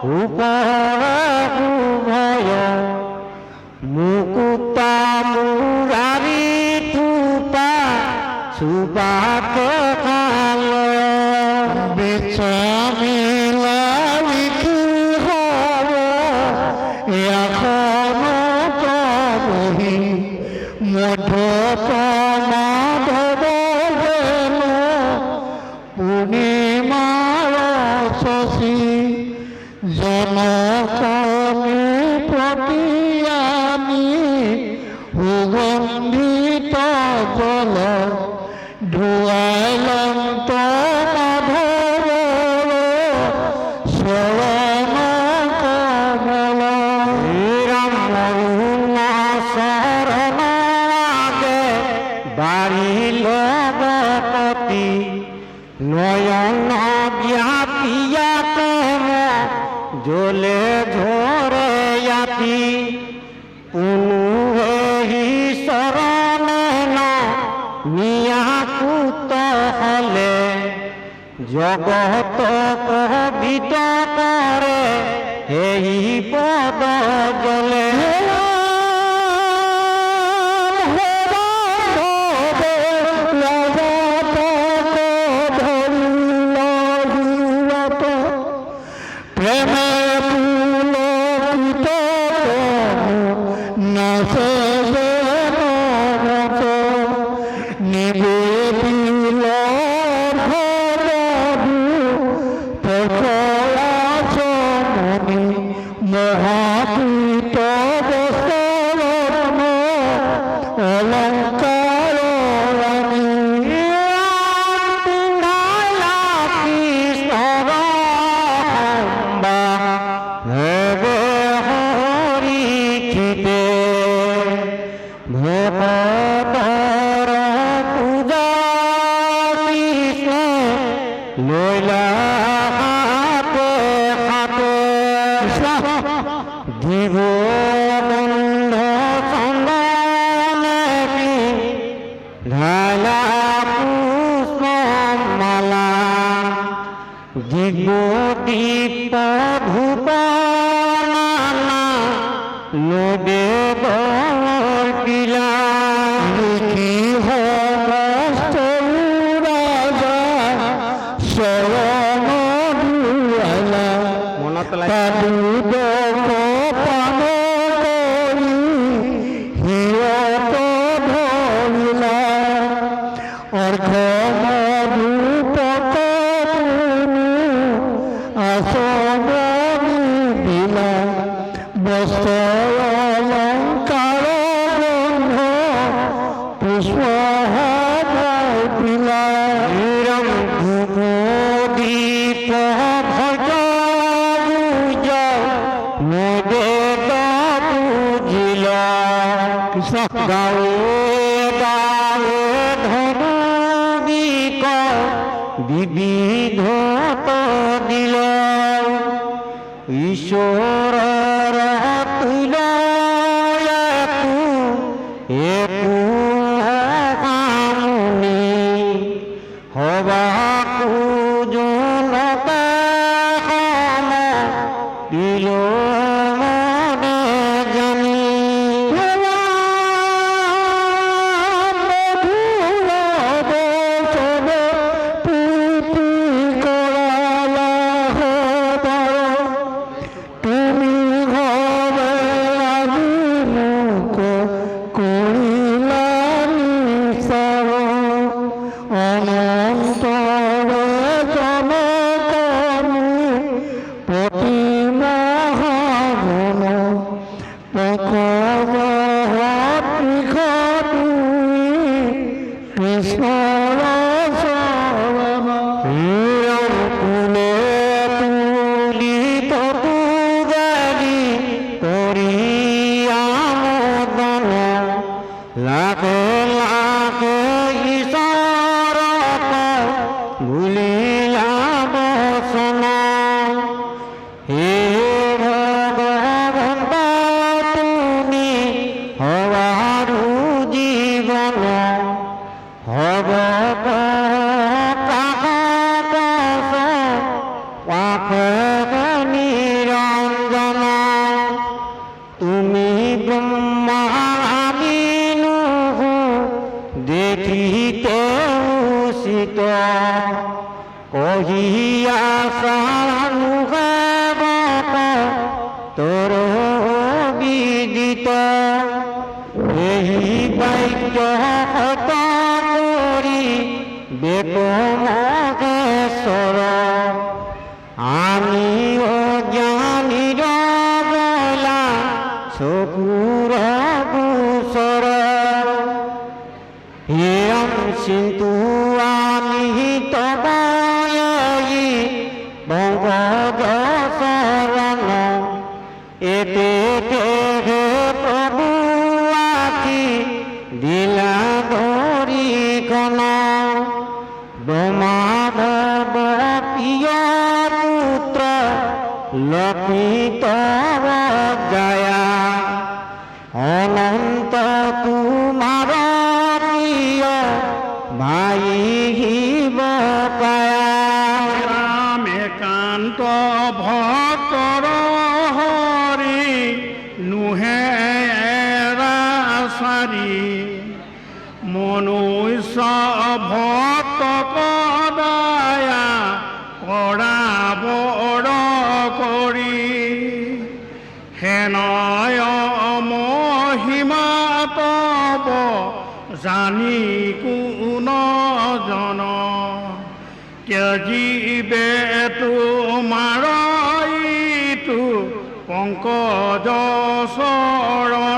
Oh, নয়ন জ্ঞাতিয়া তম জলে ঝরে জাতি পুনু হি শরণে নিয়া কুত হলে। জগত পবিত করে এই পদ y 信徒 হেনয় মহিমা তব জানি কোনজন ত্যাজিবে তোমাৰ পংকজ চৰণ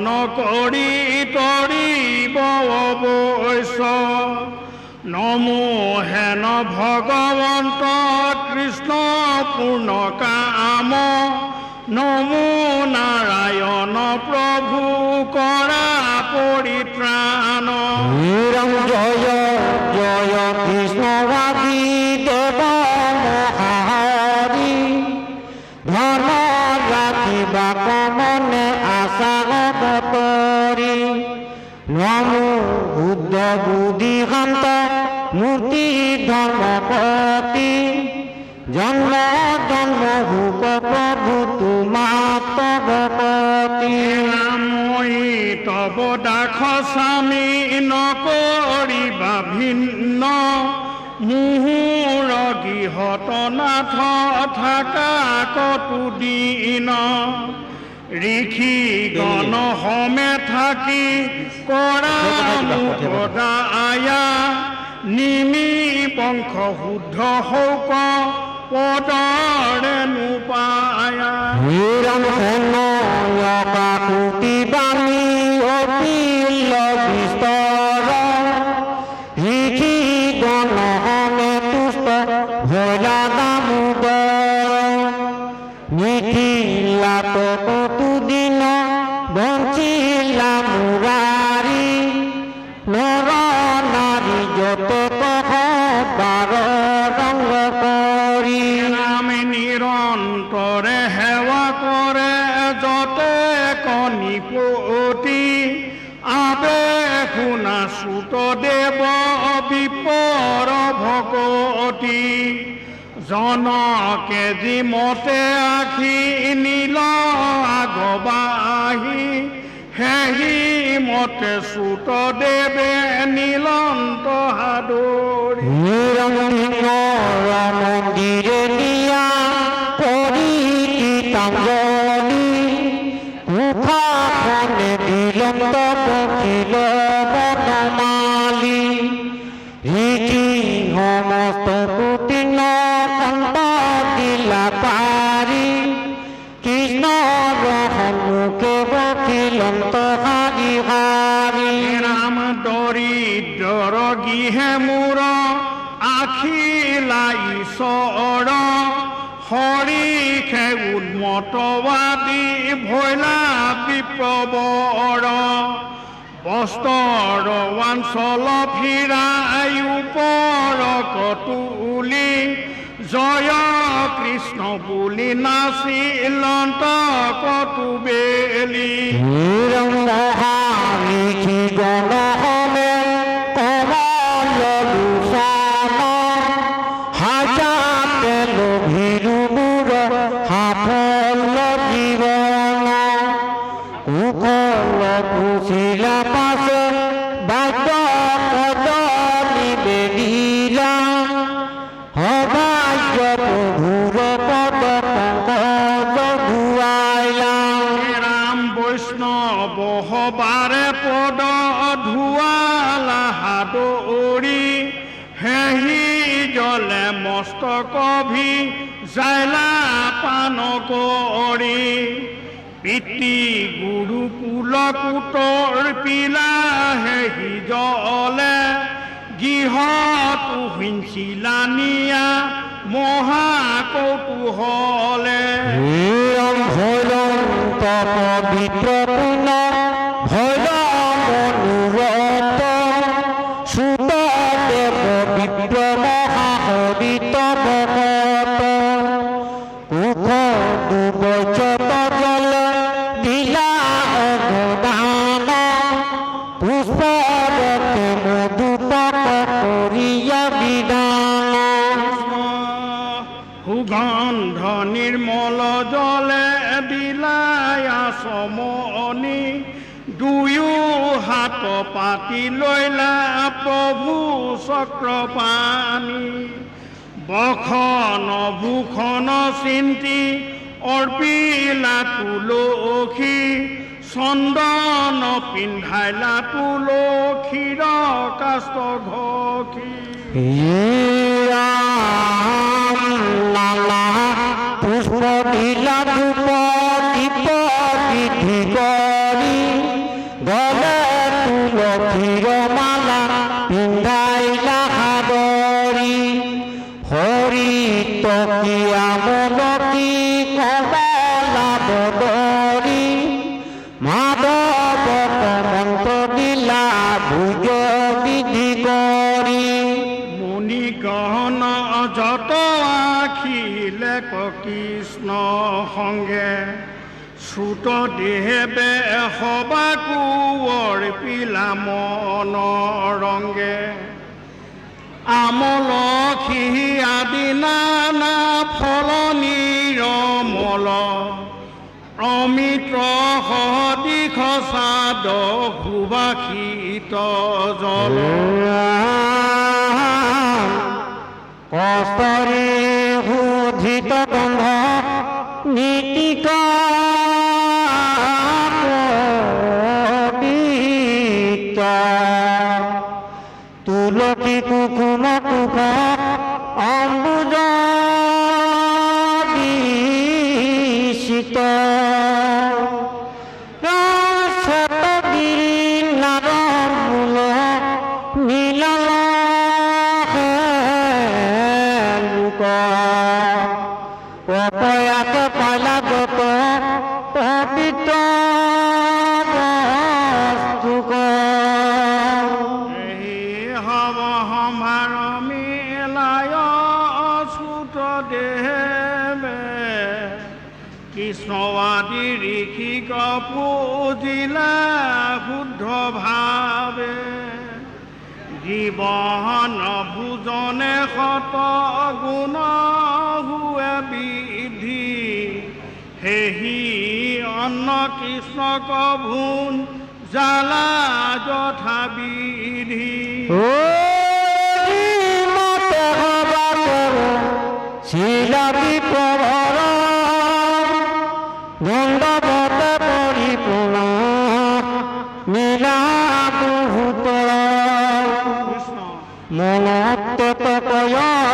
মন করি তরি বৈশ নমো হেন ভগৱন্ত কৃষ্ণ পূৰ্ণ কাম। নমো নাৰায়ণ প্ৰভু কৰা পৰিত্ৰাণ জয় বুদ্ধিহন্ত মূর্তি ধর্মপতি। জন্ম জন্ম ভূপ প্রভু তোমাতবপতি মই তব দাস স্বামী নকৰিবা ভিন্ন। মোহৰ গৃহত নাথ থাকা কটু দিন। ঋষি গণ হমে থাকি কৰা মুখদা আয়া। নিমি বংশ শুদ্ধ হৌক পদৰে নোপায়া। ঘন কেজি মতে আখি নীল আগবাহি। হেহি মতে সুত দেবে নীলন্ত হাদুর মন্দির উন্মতবাদী ভৈলা বিপ্ৰবৰ বস্তৰ অঞ্চল ফিৰাই ওপৰ কতুলি জয় কৃষ্ণ বুলি নাচিলন্ত কতুবেলি কুটৰ পিলা হেহি জলে গৃহটো হিংচিলানিয়া মহাকৌতূহলে। নিৰম ভৈৰন্ত তুলসী চন্দন পিন্ধাইলা তুলসীৰ কাষ্ট ঘষী লালা দেহে সবা কোঁৱৰ পিলা ৰংগে আমলখি আদি নানা ফল নিৰমল অমিত্ৰ সদি খচাদ সুবাসিত জল। কষ্টৰে শোধিত গন্ধ নীতিক কুকুম কুক সমার মিলায় ছুট দেবে। কৃষ্ণ আদি ঋষিক পুজিলা শুদ্ধ ভাবে। জীৱন ভোজনে শত গুণ হুৱে বিধি। সেহি অন্ন কৃষ্ণক ভোন জ্বালা যথা বিধি। শিলাপি প্রভর দণ্ডবত পরিপূর্ণ। নীলাভূত মনত্তত কয়া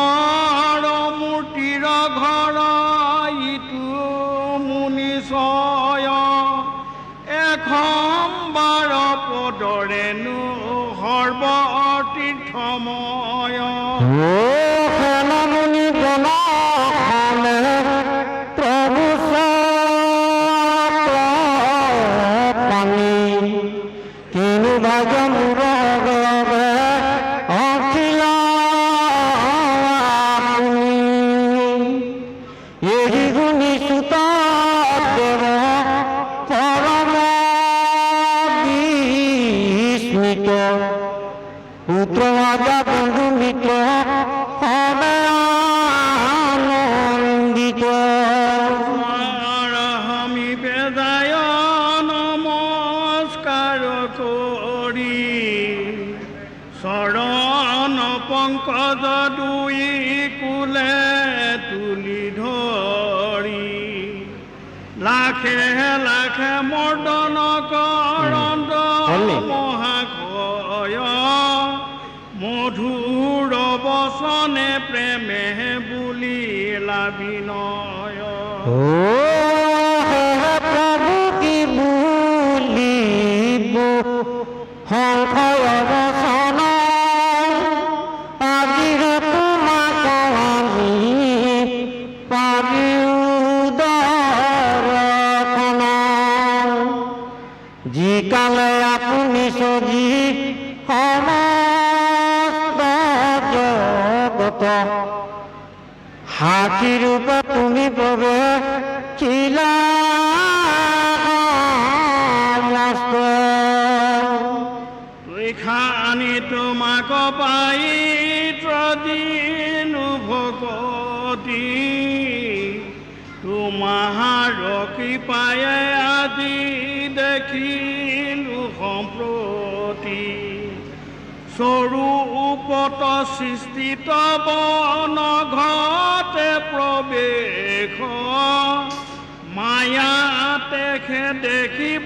amor.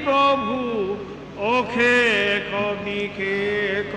প্রভু ওখে কদিকে ক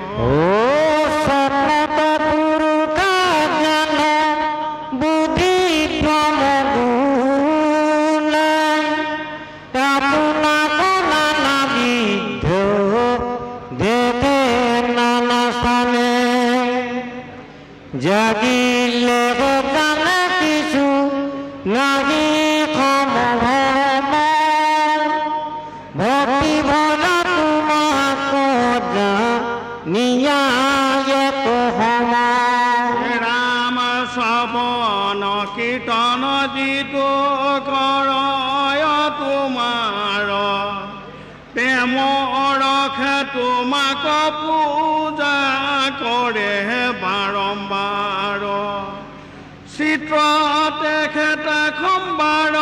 সম্বার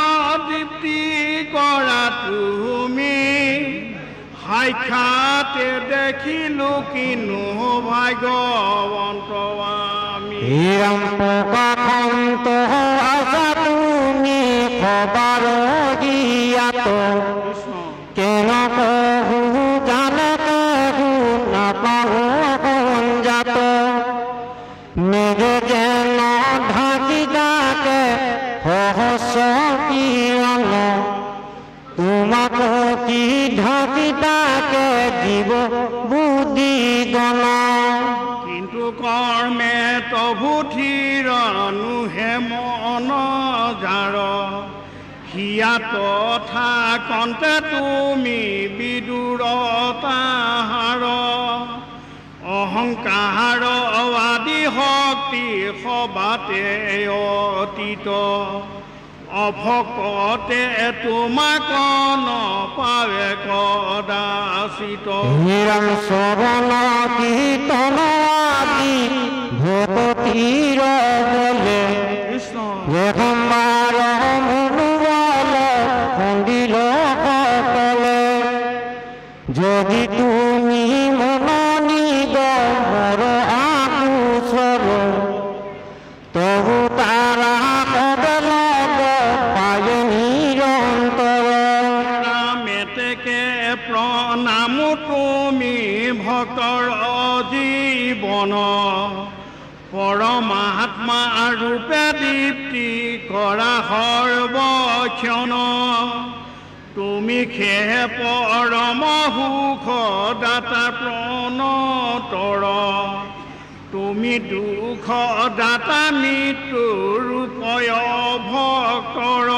তৃপ্তি কৰা তুমি। সাক্ষাতে দেখিলো কিনো ভাগ্যৱন্ত আমি। আছা তুমি খবৰ দিয়াতো। তথা কণ্ঠে তুমি বিদুৰতা হাৰ অহংকাৰ আদি শক্তি সবাতে অতীত। অভকতে তোমাক নপাৱে কদাচিত। হিৰণ শ্ৰৱণ কীৰ্তন আদি বলে কৰা সৰ্বক্ষণ তুমি সেহে পৰম সুখ দাতা প্ৰণতৰ তুমি দুখ দাতা মৃত্যু ৰূপয় ভক্তৰ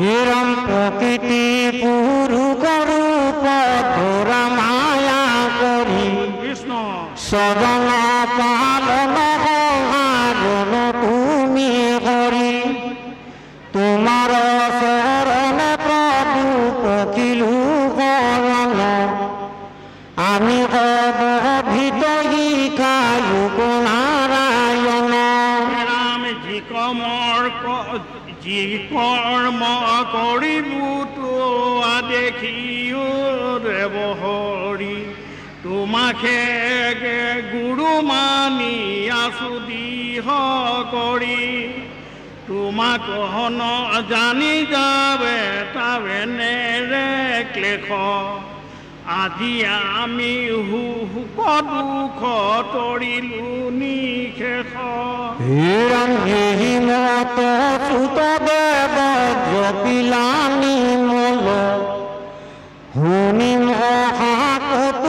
হিৰণ প্ৰকৃতি পুৰুষ ৰূপ মায়া কৰি কৃষ্ণ। সদন তোমাক হন জানি যাবে তাবে ক্লেশ আজি আমি সুখ দুখ তৰিলো নিশেষ হিৰণ্যহিমত সুত দেৱ জপিলানি মল। শুনি মহাকুতুহল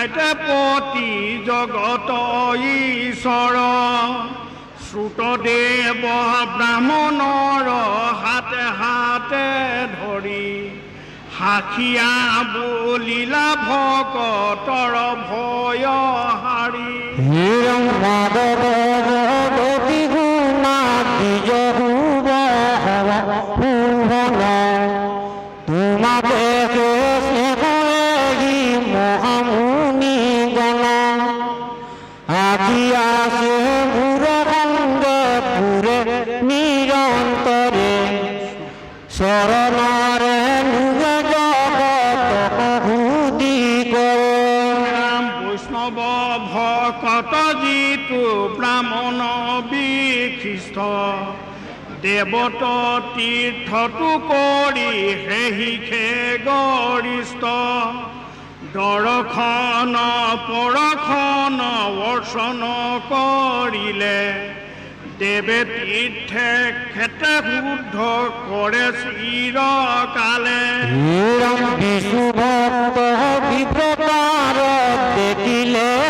খাইতে পতি জগত ঈশ্বৰ শ্ৰুতদেৱ ব্ৰাহ্মণৰ হাতে হাতে ধৰি সাখিয়া বলিলা ভকতৰ ভয় হাৰি মাধৱ দেৱত তীৰ্থটো কৰি সেহিখে গৰিষ্ঠ। দৰ্শন পৰখন বৰ্ষণ কৰিলে। দেৱে তীৰ্থে খেতে শুদ্ধ কৰে চিৰকালে। বিষ্ণু ভক্ত দেখিলে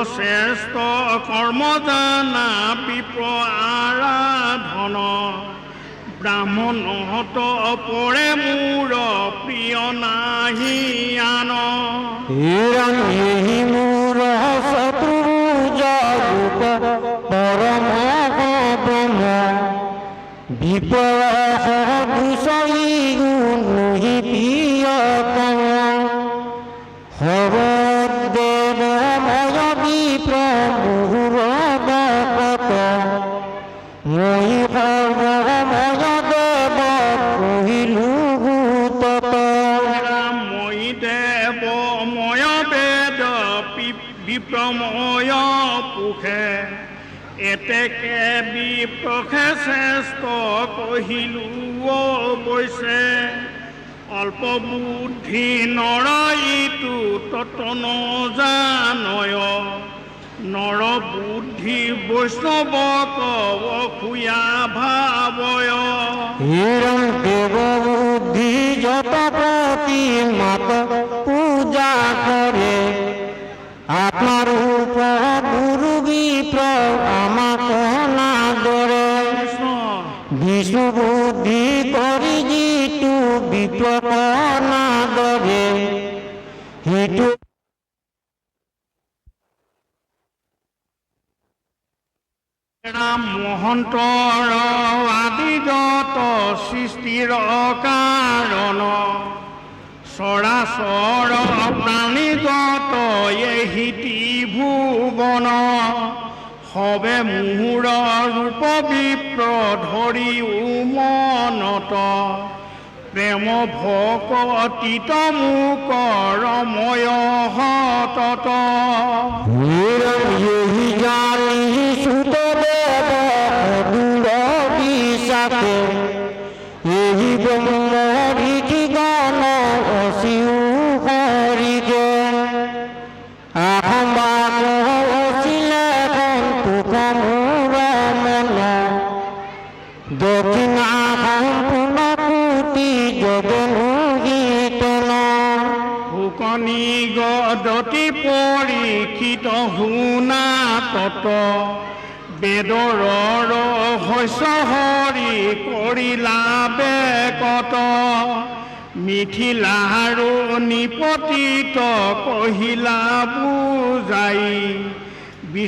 মোৰ শ্ৰেষ্ঠ কৰ্ম জানা বিপ্ৰ আৰাধন পৰে মোৰ প্ৰিয় নাহি আন। মোৰ শত্ৰু যুগ পৰম ব্ৰহ্ম শ্ৰেষ্ঠ কহিলো অৱশ্যে অল্প বুদ্ধি নৰ ইটো তত নজানয় নৰ বুদ্ধি বৈষ্ণৱক অসূয়া ভাৱয় মহন্তৰ আদি যত সৃষ্টিৰ কাৰণ। চৰাচৰ প্ৰাণী যত এহি ত্ৰিভুৱন। সবে মুহুৰ ৰূপ বিপ্ৰ ধৰি উমনত। প্ৰেম ভকতিত মোক ৰময় সতত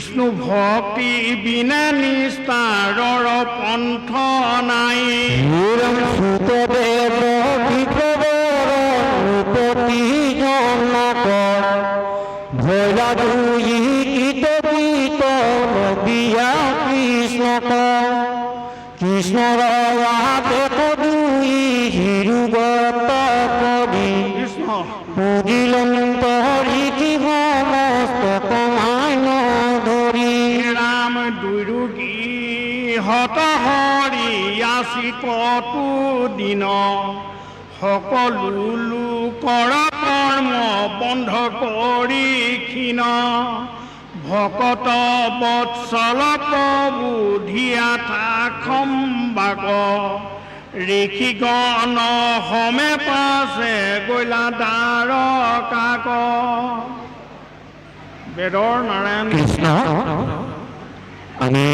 বিষ্ণু ভক্তি বিনা নিস্তাৰৰ পন্থ নাই। ভোলা দুই কীট গীত নবিয়া কৃষ্ণক কৃষ্ণ দিন সকলো লোকৰ কৰ্ম বন্ধ কৰি ক্ষীণ ভকত বৎসল প্ৰভু ধিয়া থাকম বাক। ঋষিগণ সমে পাছে গৈলা দ্বাৰ কাক। বেদৰ নাৰায়ণ কৃষ্ণ, আমি